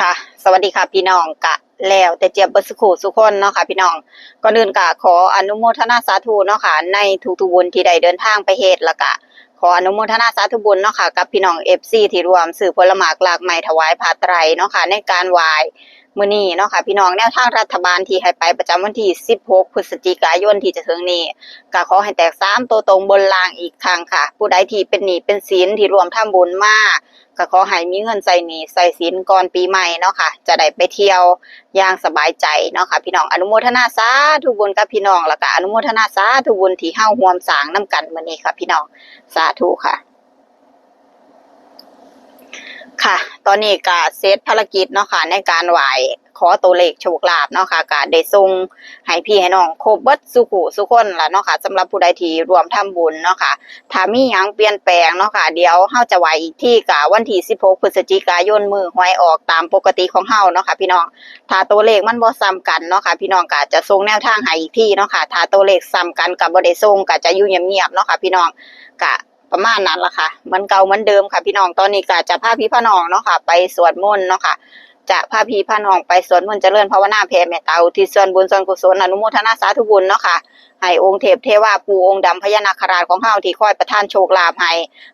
ค่ะ สวัสดีค่ะพี่น้องกะแล้วแต่เจียบเบดสกครูสุคนเนาะค่ะพี่น้องก่อนอื่นกะขออนุโมทนาสาธุเนาะค่ะในทุกๆบุญที่ได้เดินทางไปเฮ็ดแล้วกะ ขออนุโมทนาสาธุบุญเนาะค่ะกับพี่น้อง FC ที่รวมสื่อผลหมากหลากไม้ถวายผาไตรเนาะค่ะในการไหว้มื้อนี้เนาะค่ะพี่น้องแนวทางรัฐบาลที่ให้ไปประจำวันที่ 16 พฤศจิกายนที่จะถึงนี้ก็ขอให้แตกสามตัวตรงบนล่างอีกครั้งค่ะ ผู้ใดที่เป็นหนี้เป็นสินที่รวมทำบุญมาก ขอให้มีเงินใส่หนี้ใส่สินก่อนปีใหม่เนาะค่ะ จะได้ไปเที่ยวอย่างสบายใจเนาะค่ะ พี่น้องอนุโมทนาสาธุบุญกับพี่น้องแล้วก็อนุโมทนาสาธุบุญที่เฮาห่วมสางน้ากันมื้อนี้ค่ะ พี่น้องสาธุค่ะ ค่ะ ตอนนี้ก็เซตภารกิจเนาะค่ะในการไหว ขอตัวเลขโชคลาภเนาะค่ะก็ได้ส่งให้พี่ให้น้องครบเบิดสุขุสุคนละเนาะค่ะสำหรับผู้ใดที่รวมทำบุญเนาะค่ะถ้ามีหยังเปลี่ยนแปลงเนาะค่ะเดี๋ยวเฮาจะไหวอีกที่กะวันที่ 16 พฤศจิกายนมือหวยออกตามปกติของเฮาเนาะค่ะพี่น้องถ้าตัวเลขมันบ่ซ้ำกันเนาะค่ะพี่น้องก็จะส่งแนวทางให้อีกที่เนาะค่ะถ้าตัวเลขซ้ำกันกับบ่ได้ส่งก็จะอยู่เงียบๆเนาะค่ะพี่น้องก็ประมาณนั้นละค่ะ มันเก่าเหมือนเดิมค่ะพี่น้อง ตอนนี้ก็จะพาพี่พาน้องเนาะค่ะ ไปสวดมนต์เนาะค่ะ จะพาพีพาน้องไปสวนมนต์เจริญภาวนาแผ่เมตตาอุทิศส่วนบุญส่วนกุศลอนุโมทนาสาธุบุญเนาะค่ะให้องค์เทพเทวาปู่องค์ดำพญานาคราชของเฮาที่คอยประทานโชคลาภให้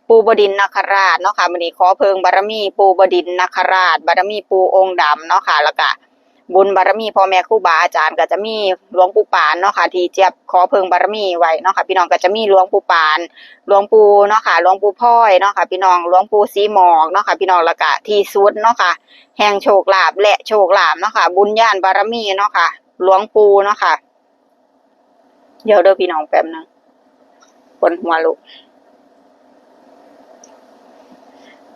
ปู่บดินนาคราชเนาะค่ะมันนี้ขอเพิงบารมีปู่บดินนาคราช บารมีปู่องค์ดำเนาะค่ะแล้วก็ บุญบารมีพ่อแม่ครูบาอาจารย์ก็จะมีหลวงปู่ปานเนาะค่ะที่เจี๊ยบขอเพิงบารมีไว้เนาะค่ะพี่น้องก็จะมีหลวงปู่ปานหลวงปู่เนาะค่ะหลวงปู่พ้อยเนาะค่ะพี่น้องหลวงปู่สีหมอกเนาะค่ะพี่น้องล้วก็ที่สุดเนาะค่ะ แห่งโชคลาภและโชคลาภเนาะค่ะบุญญาณบารมีเนาะค่ะหลวงปู่เนาะค่ะ เดี๋ยวเด้อพี่น้องแป๊บนึงบนหัวลูก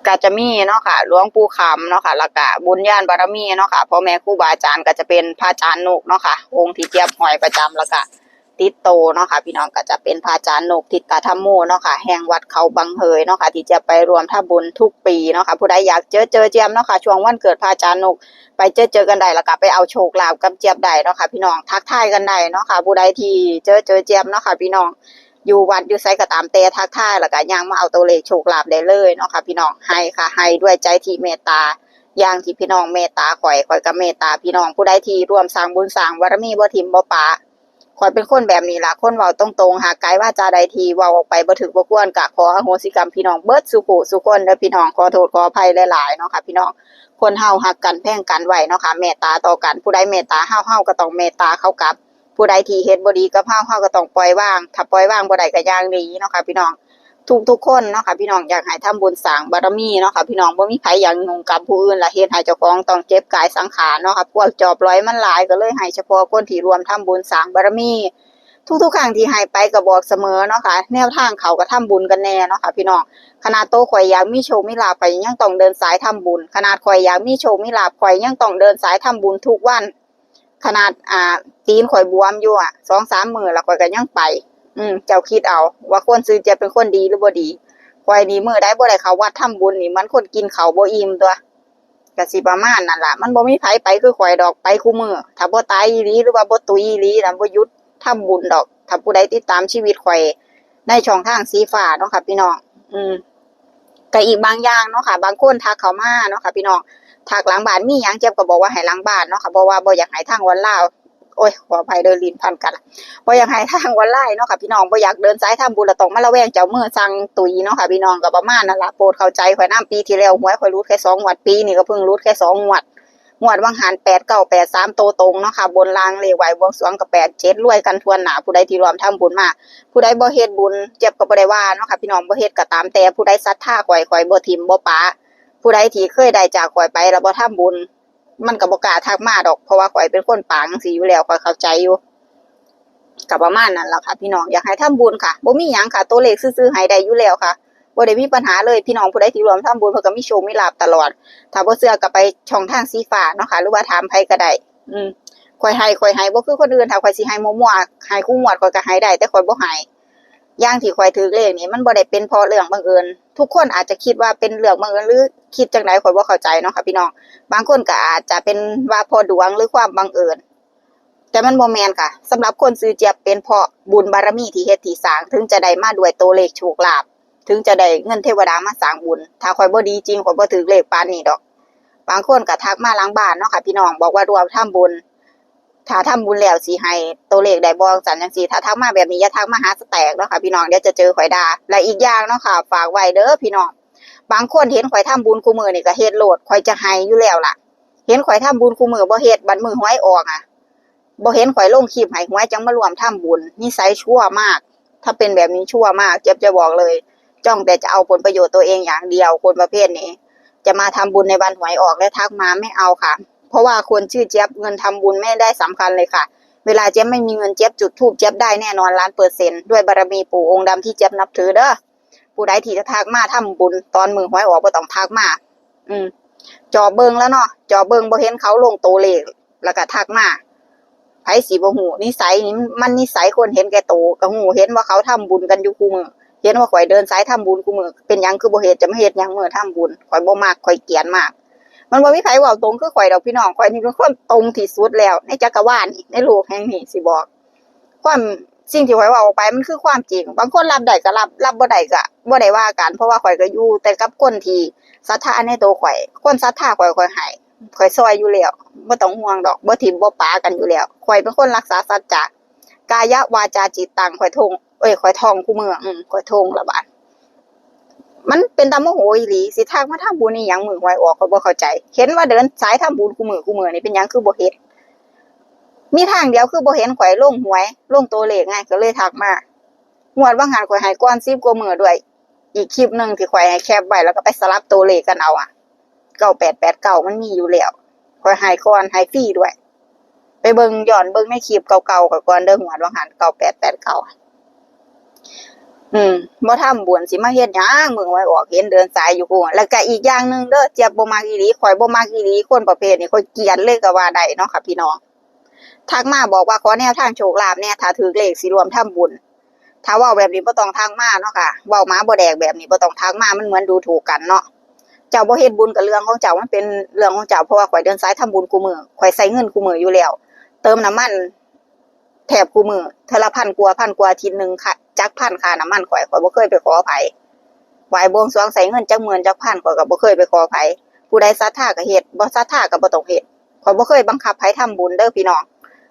ก็จะมีเนาะค่ะหลวงปู่คำเนาะค่ะแล้วก็บุญญาณบารมีเนาะค่ะพ่อแม่ครูบาอาจารย์ก็จะเป็นพระอาจารย์นุกเนาะค่ะองค์ที่เจี๊ยบหอยประจำแล้วก็ติดโตเนาะค่ะพี่น้องก็จะเป็นพระอาจารย์นุกทิตธรรมโมเนาะค่ะแห่งวัดเขาบังเฮยเนาะค่ะที่จะไปรวมท่าบุญทุกปีเนาะค่ะผู้ใดอยากเจอเจอเจียมเนาะค่ะช่วงวันเกิดพระอาจารย์นุกไปเจอเจอกันได้แล้วก็ไปเอาโชคลาภกับเจี๊ยบได้เนาะค่ะพี่น้องทักทายกันได้เนาะค่ะผู้ใดที่เจอเจอเจียบเนาะค่ะพี่น้อง อยู่วัดอยู่ไสก็ตามแต่ทักทายแล้วก็ย่างมาเอาตัวเลขโชคลาภได้เลยเนาะค่ะ พี่น้องให้ค่ะให้ด้วยใจที่เมตตาอย่างที่พี่น้องเมตตาข่อยข่อยก็เมตตาพี่น้องผู้ใดที่ร่วมสร้างบุญสร้างบารมีบ่ทิมบ่ปาข่อยเป็นคนแบบนี้ล่ะคนเว้าตรงๆหากกายว่าจาใดทีเว้าออกไปบ่ถึกบ่ควรก็ขออโหสิกรรมพี่น้องเบิดสุขุสุคนเด้อพี่น้องขอโทษขออภัยหลายๆเนาะค่ะพี่น้องคนเฮาหักกันแพ่งกันไว้เนาะค่ะเมตตาต่อกันผู้ใดเมตตาเฮาเฮาก็ต้องเมตตาเขากลับ ผู้ใดที่เฮ็ดบ่ดีกับเฮาเฮาก็ต้องปล่อยวาง ถ้าปล่อยวางบ่ได้ก็อย่างนีเนาะค่ะ พี่น้องทุกทุกคนเนาะค่ะพี่น้องอยากให้ทำบุญสร้างบารมีเนาะค่ะพี่น้องบ่มีไผอยากยุ่งกับผู้อื่นละเฮ็ดให้เจ้าของต้องเจ็บกายสังขารเนาะค่ะพวกจอบร้อยมันหลายก็เลยให้เฉพาะคนที่รวมทำบุญสร้างบารมี ทุกๆครั้งที่ให้ไปก็บอกเสมอเนาะค่ะแนวทางเขาก็ทำบุญกันแน่เนาะค่ะพี่น้องขนาดโตข่อยอยากมีโชคมีลาภข่อยยังต้องเดินสายทำบุญ ขนาดข่อยอยากมีโชคมีลาภข่อยยังต้องเดินสายทำบุญทุกวัน ขนาดอ่า ตีนข่อยบวมอยู่อะสองสามมือแล้วข่อยก็ยังไป อืม เจ้าคิดเอา ว่าคนซื้อจะเป็นคนดีหรือบ่ดีข่อยนี่มือได้บ่ได้เขาวัดทำบุญนี่มันคนกินเขาบ่อิ่มตัวกสิประมาณนั่นล่ะ มันบ่มีไผไปคือข่อยดอกไปคู่มือถ้าบ่ตายอีหลีหรือว่าบ่ตุยอีหลีนะบ่ยุดทำบุญดอก ถ้าผู้ใดติดตามชีวิตข่อยในช่องทางสีฟ้าเนาะค่ะพี่น้อง อืมก็อีกบางอย่างเนาะค่ะ บางคนทักเขามาเนาะค่ะพี่น้อง ทักหลังบ้านมีหยังเจ็บก็บอกว่าให้หลังบ้านเนาะค่ะเพราะว่าบ่อยากให้ทางวันลาวโอ้ยขออภัยเดินลินพันกันบ่อยากให้ทางวันไล่เนาะค่ะพี่น้องบ่อยากเดินสายทำบุญแล้วต้องมาระแวงเจ้ามือสั่งตุยเนาะค่ะพี่น้องก็ประมาณนั่นละโปรดเข้าใจข่อยน้ำปีที่แล้วหวยข่อยรูดแค่สองงวดปีนี้ก็เพิ่งรูดแค่สองงวดงวดวังหันแปดเก้าแปดสามโตตรงเนาะค่ะบนรางเลขไหวบวงสวงกับแปดเจ็ดรวยกันทวนหนาผู้ใดที่รวมทำบุญมาผู้ใดบ่เฮ็ดบุญเจ็บก็บ่ได้ว่าเนาะค่ะพี่น้องบ่เฮ็ดก็ตามแต่ผู้ใดศรัทธาข่อยข่อยบ่ทิมบ่ปา ผู้ใดที่เคยได้จากข่อยไปแล้วบ่ทำบุญ มันก็บ่กล้าทักมาดอกเพราะว่าข่อยเป็นคนปางสิอยู่แล้วข่อยเข้าใจอยู่ก็ประมาณนั้นล่ะค่ะ พี่น้องอยากให้ทำบุญค่ะบ่มีหยังค่ะ ตัวเลขซื่อๆให้ได้อยู่แล้วค่ะบ่ได้มีปัญหาเลยพี่น้องผู้ใดที่รวมทำบุญเพิ่นก็มีโชคมีลาภตลอด ถ้าบ่เชื่อก็ไปช่องทางสีฟ้าเนาะค่ะ หรือว่าถามไผก็ได้อืมข่อยให้ข่อยให้บ่คือคนอื่นถ้าข่อยสิให้มั่วๆให้คู่หมวดข่อยก็ให้ได้แต่ข่อยบ่ให้ อย่างที่ข่อยถือเลขนี่มันบ่ได้เป็นเพราะเรื่องบังเอิญทุกคนอาจจะคิดว่าเป็นเรื่องบังเอิญหรือคิดจังไดข่อยบ่เข้าใจเนาะค่ะพี่น้องบางคนก็อาจจะเป็นว่าพอดวงหรือความบังเอิญแต่มันบ่แมนค่ะสำหรับคนซื้อเจียบเป็นเพราะบุญบารมีที่เฮ็ดที่สร้างถึงจะได้มาด้วยตัวเลขโชคลาภถึงจะได้เงินเทวดามาสร้างบุญ ถ้าข่อยบ่ดีจริงข่อยบ่ถือเลขปานนี้ดอก บางคนก็ทักมาหลังบ้านเนาะค่ะพี่น้องบอกว่ารวมทำบุญ ถ้าทำบุญแล้วสิให้ตัวเลขได้บ่จังจังซี่ถ้าทักมาแบบนี้อย่าทักมาหาสแตกเนาะค่ะพี่น้องเดี๋ยวจะเจอข่อยดาและอีกอย่างเนาะค่ะ ฝากไว้เด้อพี่น้องบางคนเห็นข่อยทำบุญคู่มือนี่ก็เฮ็ดโหลดข่อยจะให้อยู่แล้วล่ะ เห็นข่อยทำบุญคู่มือบ่เฮ็ดบัดมือหวยออกอะบ่เห็นข่อยลงคลิปให้หวยจังมารวมทำบุญนิสัยชั่วมาก ถ้าเป็นแบบนี้ชั่วมากเจ็บจะบอกเลย จ้องแต่จะเอาผลประโยชน์ตัวเองอย่างเดียวคนประเภทนี้ จะมาทำบุญในวันหวยออกและทักมาไม่เอาค่ะ เพราะว่าคนชื่อเจี๊ยบเงินทำบุญไม่ได้สำคัญเลยค่ะ เวลาเจี๊ยบไม่มีเงินเจี๊ยบจุดทูบเจี๊ยบได้แน่นอนล้านเปอร์เซ็นต์ด้วยบารมีปู่องค์ดำที่เจี๊ยบนับถือเด้อผู้ใดที่จะทักมาทำบุญตอนมือหวยออกก็ต้องทักมา อืมจอเบิงแล้วเนาะจอเบิงบ่เห็นเขาลงโตเลขแล้วก็ทักมาไผสีบ่หูนิสัยนี่มันนิสัยคนเห็นแก่โตวก็หูเห็นว่าเขาทำบุญกันอยู่คู่มือเห็นว่าข่อยเดินสายทำบุญกูมือเป็นยังคือบ่เฮ็ดจะไม่เฮ็ดหยังมือทำบุญข่อยบ่มากข่อยเกลียดมาก มันบ่มีไผเว้าตรงคือข่อยดอกพี่น้องข่อยนี่เป็นคนตรงที่สุดแล้ว ในจักรวาลนี่ในโลกแห่งนี้สิบอก ความสิ่งที่ข่อยว้าออกไปมันคือความจริง บางคนรับได้ก็รับรับบ่ได้ก็บ่ได้ว่ากันเพราะว่าข่อยก็อยู่แต่กับคนที่ศรัทธาในตัวข่อยคนศรัทธาข่อยข่อยให้ข่อยซอยอยู่แล้วบ่ต้องห่วงดอกบ่ทิ่มบ่ปากันอยู่แล้วข่อยเป็นคนรักษาสัจจะกายวาจาจิตตังข่อยทงเอ้ยข่อยทองคู่เมืออืมข่อยทงละบาด มันเป็นตามโมโหอีหลีสิทักมาทำบุญนี่ยังมือหวยออกก็บ่เข้าใจ เห็นว่าเดินสายทำบุญคู่มือคู่มือนี่เป็นยังคือบ่เฮ็ดมีทางเดียวคือบ่เห็นข่อยลงหวยลงตัวเลขไงก็เลยทักมาหวดว่างานข่อยให้ก่อน10กว่ามือด้วย อีกคลิปหนึ่งที่ข่อยให้แคปไว้แล้วก็ไปสลับตัวเลขกันเอาอะ9889มันมีอยู่แล้วข่อยให้ก่อนให้ฟรีด้วย ไปเบิ่งย้อนเบิ่งในคลิปเก่าๆกับก่อนเด้อหวดว่างาน9889 อืมบ่ทำบุญสิมาเฮ็ดหยังมึงไว้ออกเห็นเดินสายอยู่กูแล้วก็อีกอย่างหนึงเด้อเจี๊ยบบ่มักอีหลีข่อยบ่มักอีหลีคนประเภทนี้ข่อยเกลียดเลยก็ว่าได้เนาะค่ะพี่น้องทักมาบอกว่าขอแนวทางโชคลาภแน่ถ้าถือเลขสิรวมทำบุญ ถ้าเว้าแบบนี้บ่ต้องทักมาเนาะค่ะเว้าหมาบ่แดกแบบนี้บ่ต้องทักมามันเหมือนดูถูกกันเนาะเจ้าบ่เฮ็ดบุญกับเรื่องของเจ้ามันเป็นเรื่องของเจ้าเพราะว่าข่อยเดินสายทำบุญกูมือข่อยใส่เงินกูมืออยู่แล้ว เติมน้ำมันแถบกูมือเทอละพันกว่าพันกว่าอาทีนึงค่ะ จักพันค่าน้ำมันข่อยข่อยบ่เคยไปขอไผไหวบวงสรวงใส่เงินจักหมื่นจักพันข่อยก็บ่เคยไปขอไผผู้ใดศรัทธาก็เฮ็ดบ่ศรัทธาก็บ่ต้องเฮ็ดข่อยบ่เคยบังคับไผทำบุญเด้อพี่น้อง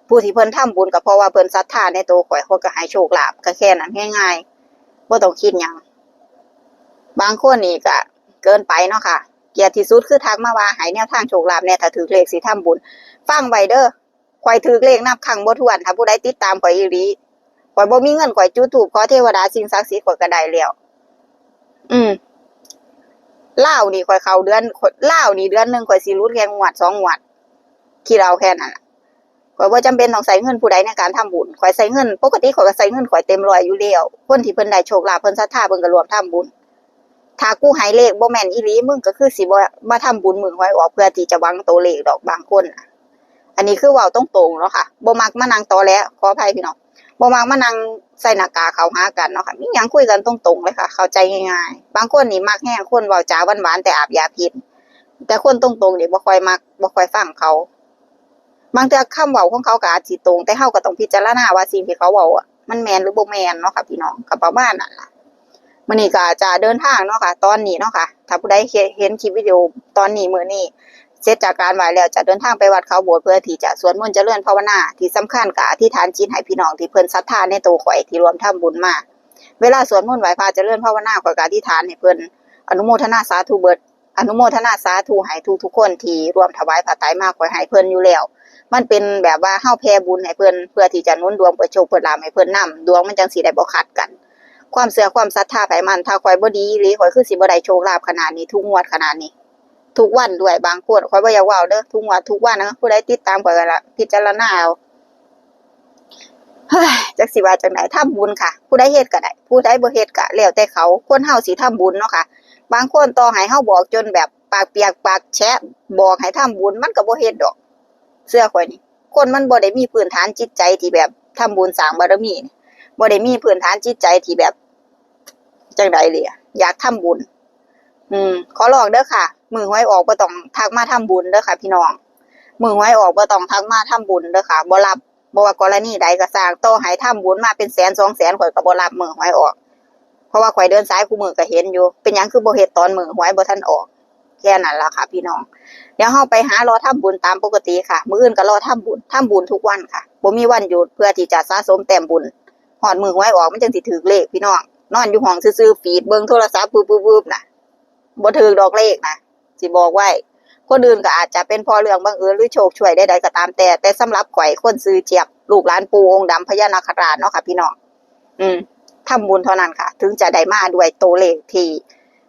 ผู้ที่เพิ่นทำบุญก็เพราะว่าเพิ่นศรัทธาในตัวข่อยเขาก็ให้โชคลาภก็แค่นั้นง่ายๆบ่ต้องคิดหยังบางคนนี่ก็เกินไปเนาะค่ะ เกียดที่สุดคือทักมาว่าให้แนวทางโชคลาภแน่ถ้าถือเลขสิทำบุญฟังไว้เด้อข่อยถือเลขนับครั้งบ่ถ้วนถ้าผู้ใดติดตามข่อยอีหลี ข่อยบ่มีเงินข่อยจุดธูปขอเทวดาสิ่งศักดิ์สิทธิ์ข่อยก็ได้แล้วอืมลานี่ข่อยเข้าเดือนข่านี่เดือนหนึ่งข่อยสิรุดแค่งวดสองงวดคิดเอาแค่นั้นข่อยบ่จำเป็นต้องใส่เงินผู้ใดในการทำบุญข่อยใส่เงิน ปกติข่อยก็ใส่เงินข่อยเต็มร้อยอยู่แล้วคนที่เพิ่นได้โชคลาภเพิ่นศรัทธาเพิ่นก็รวมทำบุญถ้ากูให้เลขบ่แม่นอีหลีมึงก็คือสิบ่มาทำบุญมึงไว้ออกเพื่อที่จะหวังตัวเลขดอกบางคนอันนี้คือเว้าต้องตรงเนาะค่ะบ่มักมานั่งตอแหลขออภัยพี่น้อง บ่มักมานั่งใส่หน้ากากเขาหากันเนาะค่ะมีหยังคุยกันตรงๆเลยค่ะ เข้าใจง่ายๆ บางคนนี่มักแฮงคนเว้าจาหวานๆแต่อาบยาพิษแต่คนตรงๆนี่บ่ค่อยมักบ่ค่อยฟังเขา บางแต่คำเว้าของเขาก็อาจสิตรง แต่เฮาก็ต้องพิจารณาว่าสิ่งที่เขาเว้าอะมันแมนหรือบ่แมนเนาะค่ะพี่น้องก็ประมาณนั้นล่ะมื้อนี้ก็จะเดินทางเนาะค่ะ ตอนนี้เนาะค่ะ ถ้าผู้ใดเห็นคลิปวิดีโอตอนนี้มื้อนี้ เสร็จจากการไหว้แล้วจะเดินทางไปวัดเขาโบสถ์เพื่อที่จะสวดมนต์เจริญภาวนาที่สำคัญก็อธิษฐานจิตให้พี่น้องที่เพิ่นศรัทธาในตัวข่อยที่รวมทำบุญมาเวลาสวดมนต์ไหว้พระเจริญภาวนาข่อยก็อธิษฐานให้เพิ่นอนุโมทนาสาธุเบิดอนุโมทนาสาธุให้ทุกทุกคนที่รวมถวายผ้าไตรมาข่อยให้เพิ่นอยู่แล้วมันเป็นแบบว่าเฮาแผ่บุญให้เพิ่นเพื่อที่จะนุนดวงเปิดโชคเปิดลาภให้เพิ่นนํดวงมันจังสิได้บ่ขัดกัน ความเชื่อความศรัทธาไผมันถ้าข่อยบ่ดีอีหรือข่อยคือสิบ่ได้โชคลาภขนาดนี้ทุกงวดขนาดนี้ ทุกวันด้วยบางคนข่อยบ่อยากเว้าเด้อทุกวันทุกวันนะผู้ใดติดตามข่อยก็ละพิจารณาเอาเฮ้ยจักสิว่าจังไดทำบุญค่ะ ผู้ใดเฮ็ดก็ได้ผู้ใดบ่เฮ็ดก็แล้วแต่เขาคนเฮาสิทำบุญเนาะค่ะ บางคนต่อให้เฮาบอกจนแบบปากเปียกปากแฉะบอกให้ทำบุญมันก็บ่เฮ็ดดอก เสื้อข่อยนี่คนมันบ่ได้มีพื้นฐานจิตใจที่แบบทำบุญสร้างบารมีบ่ได้มีพื้นฐานจิตใจที่แบบจังไดเลยอะอยากทำบุญ อืมขอลองเด้อค่ะ มือหวยออกบ่ต้องทักมาทำบุญเด้อค่ะ พี่น้องมือหวยออกบ่ต้องทักมาทำบุญเด้อค่ะบ่รับบ่ว่ากรณีใดก็สร้างต่อให้ทำบุญมาเป็นแสนสองแสนข่อยก็บ่รับมือหวยออก เพราะว่าข่อยเดินสายคู่มือก็เห็นอยู่ เป็นหยังคือบ่เฮ็ดตอนมือหวยบ่ทันออกแค่นั้นละค่ะ พี่น้อง เดี๋ยวเฮาไปหารอทำบุญตามปกติค่ะ มื้ออื่นก็รอทำบุญทำบุญทุกวันค่ะบ่มีวันหยุดเพื่อที่จะสะสมแต้มบุญฮอดมือหวยออกมันจังสิถือเลขพี่น้องนอนอยู่ห้องซื่อๆฟีดเบิ่งโทรศัพท์ปึ๊บๆๆน่ะ บ่ถือดอกเลขนะสิบอกไว้ คนอื่นก็อาจจะเป็นพอเรื่องบังเอิญหรือโชคช่วยใดๆก็ตามแต่ แต่สำหรับข่อยคนซื้อเจี๊ยบลูกหลานปูองค์ดำพญานาคราชเนาะค่ะพี่น้องอืมทำบุญเท่านั้นค่ะ ถึงจะได้มาด้วยตัวเลขที่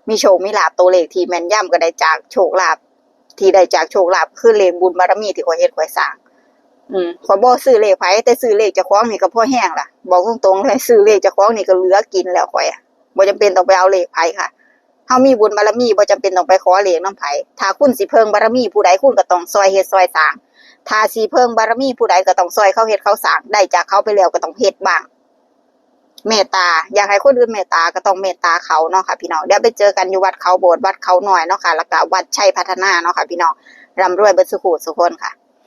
มีโชคมีลาบตัวเลขที่แม่นย่ำก็ได้จากโชคลาภที่ได้จากโชคลาภคือเลขบุญบารมีที่ข่อยเฮ็ดข่อยสร้างอืมข่อยบ่ซื้อเลขไผแต่ซื้อเลขเจ้าของนี่ก็พอแห้งล่ะ บอกตรงๆเลยซื้อเลขเจ้าของนี่ก็เหลือกินแล้วข่อยอะบ่จำเป็นต้องไปเอาเลขไผค่ะ เฮามีบุญบารมีบ่จำเป็นต้องไปขอเลขนำไผถ้าคุณสิเพิ่งบารมีผู้ใดคุณก็ต้องซอยเฮ็ดซอยสร้างถ้าสิเพิ่งบารมีผู้ใดก็ต้องซอยเขาเฮ็ดเขาสร้างได้จากเขาไปแล้วก็ต้องเฮ็ดบ้างเมตตาอยากให้คนอื่นเมตตาก็ต้องเมตตาเขาเนาะค่ะพี่น้องเดี๋ยวไปเจอกันอยู่วัดเขาโบสถ์วัดเขาหน่อยเนาะค่ะแล้วก็วัดชัยพัฒนาเนาะค่ะพี่น้องร่ำรวยเบิดสุขุสุขคนค่ะ